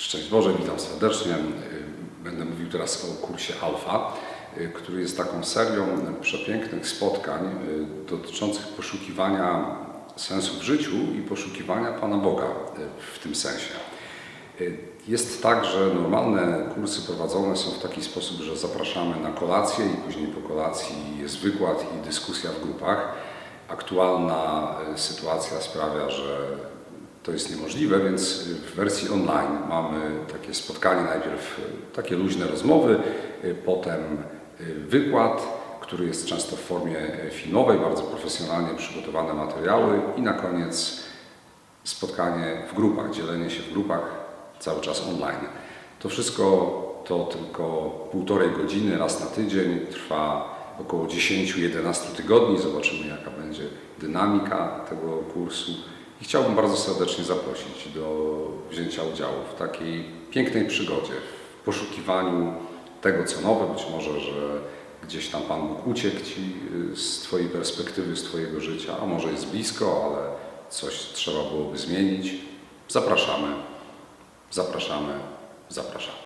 Szczęść Boże, witam serdecznie. Będę mówił teraz o kursie Alfa, który jest taką serią przepięknych spotkań dotyczących poszukiwania sensu w życiu i poszukiwania Pana Boga w tym sensie. Jest tak, że normalne kursy prowadzone są w taki sposób, że zapraszamy na kolację i później po kolacji jest wykład i dyskusja w grupach. Aktualna sytuacja sprawia, że to jest niemożliwe, więc w wersji online mamy takie spotkanie, najpierw takie luźne rozmowy, potem wykład, który jest często w formie filmowej, bardzo profesjonalnie przygotowane materiały i na koniec spotkanie w grupach, dzielenie się w grupach cały czas online. To wszystko to tylko półtorej godziny raz na tydzień, trwa około 10-11 tygodni. Zobaczymy jaka będzie dynamika tego kursu. I chciałbym bardzo serdecznie zaprosić do wzięcia udziału w takiej pięknej przygodzie, w poszukiwaniu tego, co nowe. Być może, że gdzieś tam Pan Bóg uciekł Ci z Twojej perspektywy, z Twojego życia, a może jest blisko, ale coś trzeba byłoby zmienić. Zapraszamy, zapraszamy, zapraszamy.